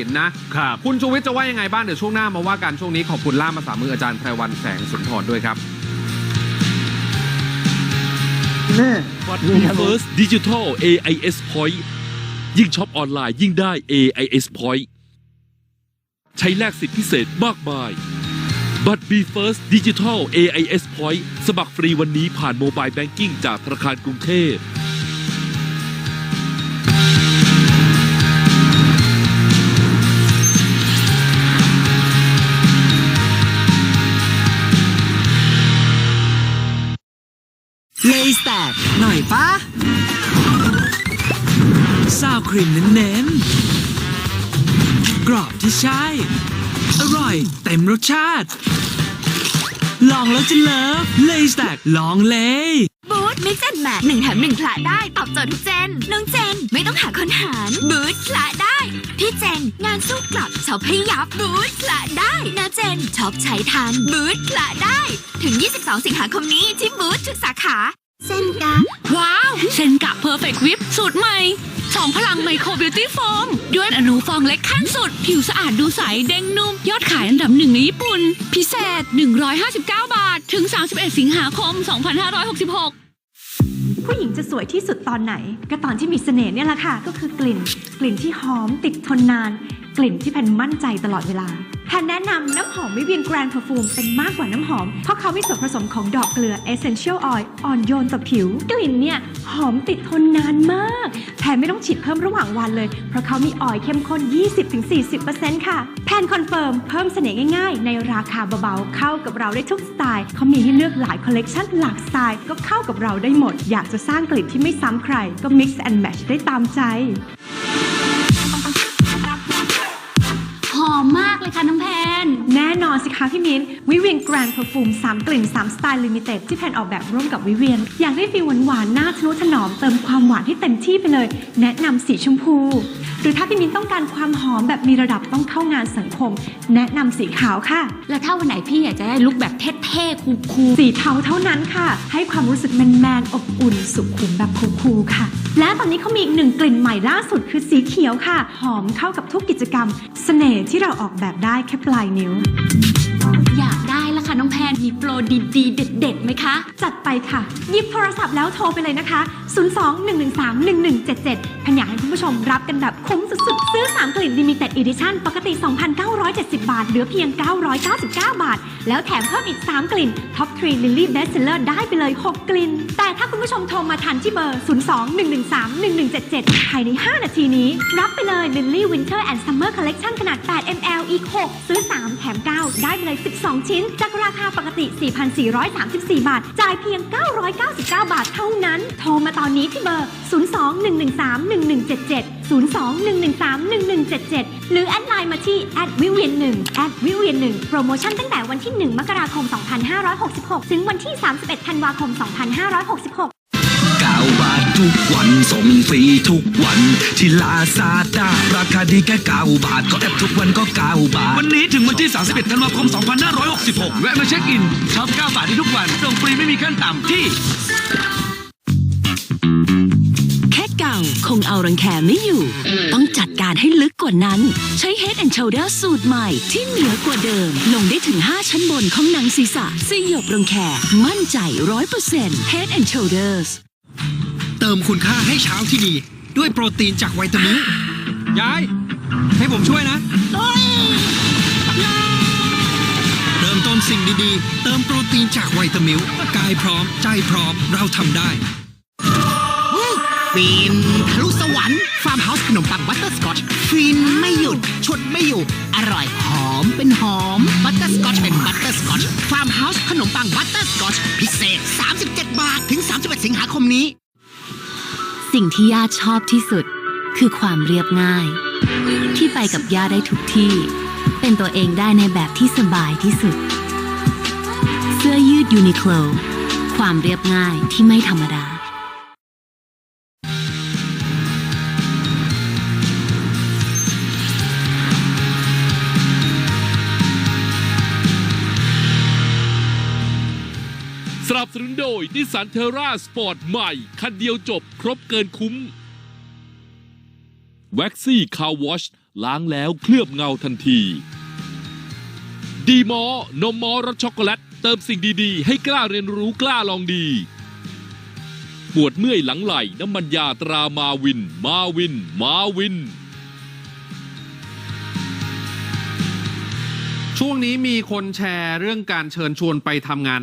สินนะครับคุณชูวิทย์จะว่ายังไงบ้างเดี๋ยวช่วงหน้ามาว่ากันช่วงนี้ขอบคุณล่ามภาษามืออาจารย์ไพรวันแสงสุนทรด้วยครับนี่บัตร First Digital AIS Point ยิ่งช็อปออนไลน์ยิ่งได้ AIS Point ใช้แลกสิทธิพิเศษมากมาย บัตร B First Digital AIS Point สมัครฟรีวันนี้ผ่านโมบายแบงกิ้งจากธนาคารกรุงเทพ แตกหน่อยปะซาวครีมเน้นๆ กรอบที่ใช่ อร่อยเต็มรสชาติ ลองแล้วจะเลิฟเลยแตกลองเลย บูธมิกซ์แอนด์แมทหนึ่งแถมหนึ่งคละได้ตอบโจทย์ทุกเจน น้องเจนไม่ต้องหาคนหารบูธคละได้ พี่เจนงานสู้กลับช็อปให้ยับบูธคละได้นะเจนช็อปใช้ทันบูธคละได้ ถึง 22 สิงหาคมนี้ที่บูธทุกสาขา เส้นกาว้าว เซนกะเพอร์เฟกต์วิปสูตรใหม่สองพลังไมโครบิวตี้โฟม ด้วยอนุฟองเล็กขั้นสุด ผิวสะอาดดูใสเด้งนุ่ม ยอดขายอันดับหนึ่งในญี่ปุ่น พิเศษ 159 บาท ถึง 31 สิงหาคม 2566ผู้หญิงจะสวยที่สุดตอนไหน ก็ตอนที่มีเสน่ห์เนี่ยแหละค่ะ ก็คือกลิ่น กลิ่นที่หอมติดทนนาน กลิ่นที่แพนมั่นใจตลอดเวลา แพนแนะนำน้ำหอมวิเวียนแกรนด์เพอร์ฟูมเป็นมากกว่าน้ำหอม เพราะเขามีส่วนผสมของดอกเกลือ Essential Oil อ่อนโยนต่อผิว กลิ่นเนี่ย หอมติดทนนานมากแพนไม่ต้องฉีดเพิ่มระหว่างวันเลย เพราะเขามีออยล์เข้มข้น 20-40%ค่ะ แพนคอนเฟิร์มเพิ่มเสน่ห์ง่ายๆ ในราคาเบาๆ เข้ากับเราได้ทุกสไตล์ เขามีให้เลือกหลายคอลเลกชันหลากสไตล์ ก็เข้ากับเราได้หมด อยากจะสร้างกลิ่นที่ไม่ซ้ำใคร ก็ mix and match ได้ตามใจ อนสิคะพี่มิ้นวิเวียนแกรนด์เพอร์ฟูม3กลิ่น3สไตล์ลิมิเต็ดที่แพนออกแบบร่วมกับวิเวียน อยากได้ฟีลหวานๆหน้าทะนุถนอมเติมความหวานให้เต็มที่ไปเลย แนะนำสีชมพู หรือถ้าพี่มิ้นต้องการความหอมแบบมีระดับต้องเข้างานสังคม แนะนำสีขาวค่ะ แล้วถ้าวันไหนพี่อยากจะได้ลุคแบบเท่ๆคูลสีเทาเท่านั้นค่ะ ให้ความรู้สึกแมนๆอบอุ่น สุขุมแบบคูลๆค่ะ และตอนนี้เขามีอีกหนึ่งกลิ่นใหม่ล่าสุดคือสีเขียวค่ะ หอมเข้ากับทุกกิจกรรม เสน่ห์ที่เราออกแบบได้แค่ปลายนิ้วๆ อยาก ค่ะน้องแพนมีโปรดีๆเด็ดๆไหมคะ จัดไปค่ะหยิบโทรศัพท์แล้วโทรไปเลยนะคะ 02-113-1177พันอยากให้คุณผู้ชมรับกันแบบคุ้มสุดๆ ซื้อ 3 กลิ่น Limited Edition ปกติ 2,970 บาท เหลือเพียง 999 บาท แล้วแถมเพิ่มอีก 3 กลิ่น Top 3 Lily Bestseller ได้ไปเลย 6 กลิ่น แต่ถ้าคุณผู้ชมโทรมาทันที่เบอร์ 02-113-1177 ภายใน 5 นาทีนี้ รับไปเลย Lily Winter and Summer Collection ขนาด 8 ml อีก 6 ซื้อ 3 แถม 9 ได้ไปเลย 12 ชิ้นจากราคาปกติ 4,434 บาท จ่ายเพียง 999 บาทเท่านั้น โทรมาตอนนี้ที่เบอร์ 02-113-1177 02-113-1177 หรือแอดไลน์มาที่แอดวิเวียน1แอดวิเวียน1โปรโมชั่นตั้งแต่วันที่ 1 มกราคม 2566 ถึงวันที่ 31 ธันวาคม 2566 บาททุกวันส่งฟรีทุกวัน ที่ลาซาด้าราคาดีแค่9บาทก็แอปทุกวันก็9บาท วันนี้ถึงวันที่ 31ธันวาคม 2566 แวะมาเช็คอินช็อป9บาทได้ทุกวันส่งฟรีไม่มีขั้นต่ำที่แค่เก่าคงเอารังแคไม่อยู่ ต้องจัดการให้ลึกกว่านั้น ใช้ Head and Shoulder สูตรใหม่ที่เหนือกว่าเดิม ลงได้ถึง 5 ชั้นบนของหนังศีรษะสยบรังแคมั่นใจ 100% Head and Shoulders เติ มคุณค่าให้เช้าที่ดี ด้วยโปรตีนจากไวตามิลยาย ให้ผมช่วยนะ เริ่มต้นสิ่งดีๆ เติมโปรตีนจากไวตามิลกายพร้อม ใจพร้อมเราทำได้ฟินทะลุสวรรค์ฟาร์มเฮาส์ขนมปังบัตเตอร์สกอตฟินไม่หยุดฉุดไม่อยู่ อร่อยหอมเป็นหอมบัตเตอร์สกอตเป็นบัตเตอร์สกอตฟาร์มเฮาส์ขนมปังบัตเตอร์สกอตพิเศษ 37 บาท ถึง 31 สิงหาคมนี้ สิ่งที่ย่าชอบที่สุด คือความเรียบง่าย ที่ไปกับย่าได้ทุกที่ เป็นตัวเองได้ในแบบที่สบายที่สุด เสื้อยืดยูนิโคลความเรียบง่ายที่ไม่ธรรมดา นับสนุนโดยนิสสันเทราสปอร์ตใหม่ คันเดียวจบครบเกินคุ้มแว็กซี่คาววอชล้างแล้วเคลือบเงาทันที ดีมอนมมอรสช็อกโกแลต เติมสิ่งดีๆ ให้กล้าเรียนรู้กล้าลองดี ปวดเมื่อยหลังไหล่น้ำมันยาตรามาวิน มาวิน มาวิน ช่วงนี้มีคนแชร์เรื่องการเชิญชวนไปทำงาน